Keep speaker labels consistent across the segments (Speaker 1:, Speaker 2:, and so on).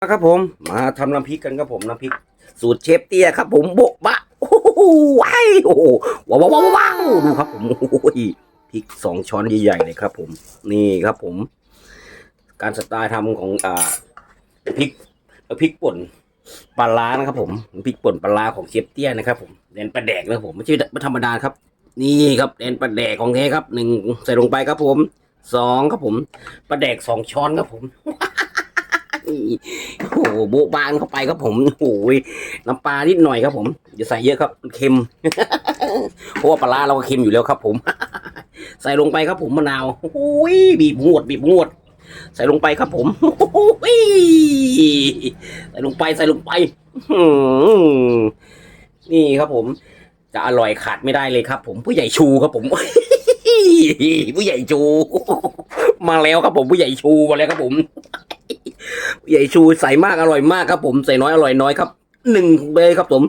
Speaker 1: ครับผมมาทำน้ำพริกกันครับผมน้ำพริก สูตรเชฟเตี้ยครับ ผมโบะบะโอ้โหว้ายโอ้โหว้าวว้าวว้าวววดูครับผมโอ้ยพริกสองช้อนใหญ่ๆเลยครับ ผม นี่ครับผม การสไตล์ทำของอ่าพริกพริกป่นปลาร้านะครับ ผมพริกป่นปลาร้าของเชฟเตี้ยนะครับ ผมแดนปลาแดกนะครับผมไม่ใช่ไม่ธรรมดาครับ นี่ครับแดนปลาแดกของแท้ครับหนึ่งใส่ลงไปครับ ผมสองครับผมปลาแดกสองช้อนครับผม โอ้โหโบบานเข้าไปครับผมโอ้ยน้ำปลานิดหน่อยครับผมอย่าใส่เยอะครับเค็มเพราะว่าปลาเราก็เค็มอยู่แล้วครับ ผม ใส่ลงไปครับผมมะนาวโอ้ยบีบงวดบีบงวด ใส่ลงไปครับผมโอ้ยใส่ลงไปใส่ลงไปนี่ครับผม จะอร่อยขาดไม่ได้เลยครับ ผมผู้ใหญ่ชูครับผมผู้ใหญ่ชู มาแล้วครับผมผู้ใหญ่ชูมาแล้วครับผม ใหญ่ชูใส่มากอร่อยมากครับผมใส่น้อยอร่อยน้อยครับหนึ่งเลยครับผม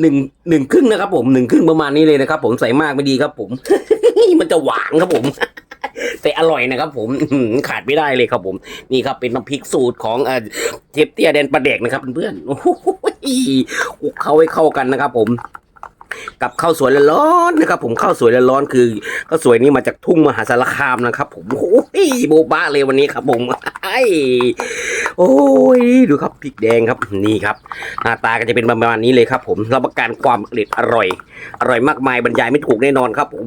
Speaker 1: หนึ่งหนึ่งครึ่งนะครับ ผมหนึ่งครึ่งประมาณนี้เลยนะครับ ผมใส่มากไม่ดีครับ ผมมันจะหวานครับผม แต่อร่อยนะครับ ผมขาดไม่ได้เลยครับ ผม นี่ครับเป็นน้ำพริกสูตรของเอ่อเทปเตี้ยแดนประเดกนะครับเพื่อนๆโอ้โหคลุกเข้าให้เข้ากันนะครับ ผม กับข้าวสวยร้อนนะครับ ผมข้าวสวยร้อนคือข้าวสวยนี่มาจากทุ่งมหาสารคามนะครับ ผมโอ้ยโบบะเลยวันนี้ครับ ผมไอ้โอ้ยดูครับพริกแดงครับนี่ครับหน้าตาก็จะเป็นประมาณนี้เลยครับ ผมรับประกันความอร่อยอร่อยอร่อยมากมายบรรยายไม่ถูกแน่นอนครับผม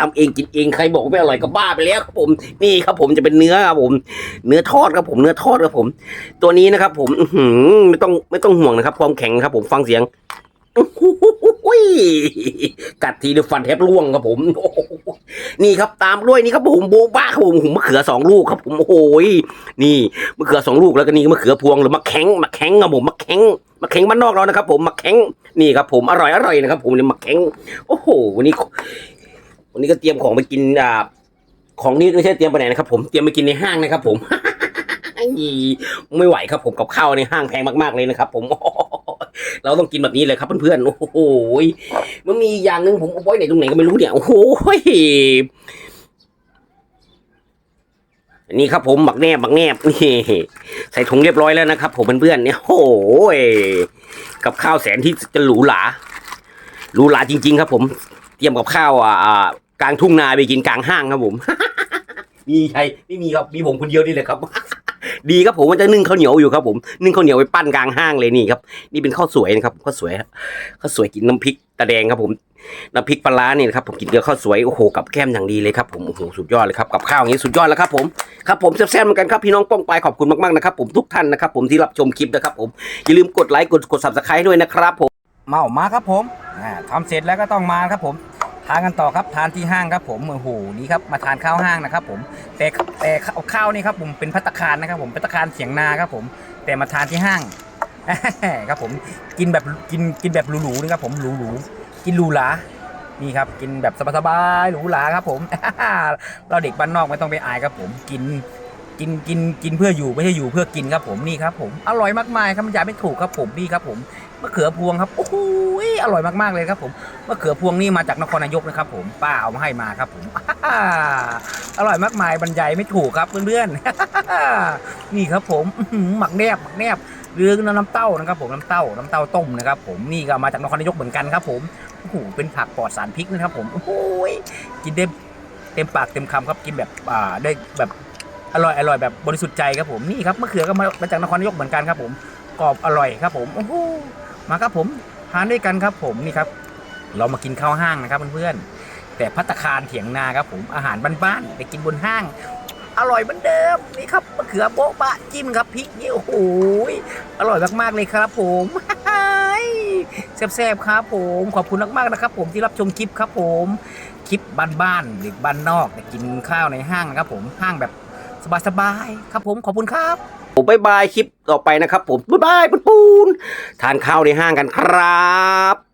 Speaker 1: ทำเองกินเองใครบอกว่าไม่อร่อยก็บ้าไปแล้วครับผมนี่ครับผมจะเป็นเนื้อครับผม เนื้อทอดครับผมเนื้อทอดครับผม ตัวนี้นะครับ ผมไม่ต้องไม่ต้องห่วงนะครับ ความแข็งครับ ผมฟังเสียง โอ้โหกัดทีเดียวฟันแทบร่วงครับผมนี่ครับตามด้วยนี่ครับผมโบบ้าครับผมผมมะเขือสองลูกครับผมโอ้โหนี่มะเขือสองลูกแล้วก็นี่มะเขือพวงหรือมะแข้งมะแข้งครับผมมะแข้งมะแข้งบ้านนอกเรานะครับผมมะแข้งนี่ครับผมอร่อยอร่อยนะครับ ผมเนี่ยมะแข้งโอ้โหวันนี้ วันนี้ก็เตรียมของไปกินอ่าของนี่ไม่ใช่เตรียมไปไหนนะครับ ผมเตรียมไปกินในห้างนะครับ ผมไม่ไหวครับผมกับข้าวในห้างแพงมากๆเลยนะครับ ผม เราต้องกินแบบนี้เลยครับเพื่อนๆ โอ้โหมันมีอย่างหนึ่งผมเอาไว้ไหนตรงไหนก็ไม่รู้เนี่ย โอ้โหอันนี้ครับผมหมักแนบหมักแนบนี่ใส่ถุงเรียบร้อยแล้วนะครับ ผมเพื่อนๆเนี่ยโอ้โหกับข้าวแสนที่จะหรูหราหรูหราจริง ๆ ครับ ผม เตรียมกับข้าวอ่าอ่ากลางทุ่งนาไปกินกลางห้างครับผม มีใครไม่มีครับมีผมคนเดียวนี่แหละครับ ดีครับผมมันจะนึ่งข้าวเหนียวอยู่ครับผมนึ่งข้าวเหนียวไปปั้นกลางห้างเลยนี่ครับ นี่เป็นข้าวสวยนะครับข้าวสวยข้าวสวยกินน้ำพริกตาแดงครับผมน้ำพริกปลาร้าเนี่ยนะครับผมกินกับข้าวสวยโอ้โหกับแก้มอย่างดีเลยครับผมโอ้โหสุดยอดเลยครับกับข้าวอย่างนี้สุดยอดแล้วครับผมครับผมแซ่บๆเหมือนกันครับพี่น้องป้องไปขอบคุณมากๆนะครับผมทุกท่านนะครับผมที่รับชมคลิปนะครับผมอย่าลืมกดไลค์กดกดซับสไครต์ด้วยนะครับผม
Speaker 2: เมามาครับผมอ่าทำเสร็จแล้วก็ต้องมาครับผม ทานกันต่อครับทานที่ห้างครับผมโอ้โหนี่ครับมาทานข้าวห้างนะครับผมแต่แต่ข้าวนี่ครับผมเป็นพัตตาคารนะครับผมพัตตาคารเสียงนาครับผม แต่มาทานที่ห้างครับผมกินแบบกินกินแบบหรูๆนะครับผมหรูๆกินหรูหรานี่ครับกินแบบสบายๆหรูหราครับผมเราเด็กบ้านนอกไม่ต้องไปอายครับผมกินกินกินกินเพื่ออยู่ไม่ใช่อยู่เพื่อกินครับผมนี่ครับผมอร่อยมากมายครับมันยาไม่ถูกครับผมนี่ครับผม มะเขือพวงครับโอ้โหอร่อยมากๆเลยครับผมมะเขือพวงนี่มาจากนครนายกนะครับ ผมป้าเอามาให้มาครับผมอร่อยมากมายบรรยายไม่ถูกครับเพื่อนๆนี่ครับผมหมักแนบหมักแนบเรื่องน้ำเต้านะครับผมน้ำเต้าน้ำเต้าต้มนะครับ ผมนี่ก็มาจากนครนายกเหมือนกันครับ ผมโอ้โหเป็นผักปลอดสารพิษนะครับ ผมโอ้โหกินได้เต็มปากเต็มคำครับกินแบบอ่าได้แบบอร่อยอร่อยแบบบริสุทธิ์ใจครับผมนี่ครับมะเขือก็มามาจากนครนายกเหมือนกันครับผม กรอบอร่อยครับผมโอ้โหมาครับผมทานด้วยกันครับผมนี่ครับ เรามากินข้าวห้างนะครับเพื่อนๆแต่พัตคารเถียงนาครับผมอาหารบ้านๆไปกินบนห้าง อร่อยเหมือนเดิมนี่ครับมะเขือโบ๊ะบะจิ้มครับพริกนี่โอ้โหอร่อยมากๆเลยครับผมแซ่บๆครับผมขอบคุณมากๆนะครับ ผมที่รับชมคลิปครับ ผมคลิปบ้านๆหรือบ้านนอกแต่กินข้าวในห้างนะครับ ผมห้างแบบสบายๆครับผมขอบคุณครับ
Speaker 1: ผมบายบายคลิปต่อไปนะครับผมบายบายปุ้นปูนทานข้าวในห้างกันครับ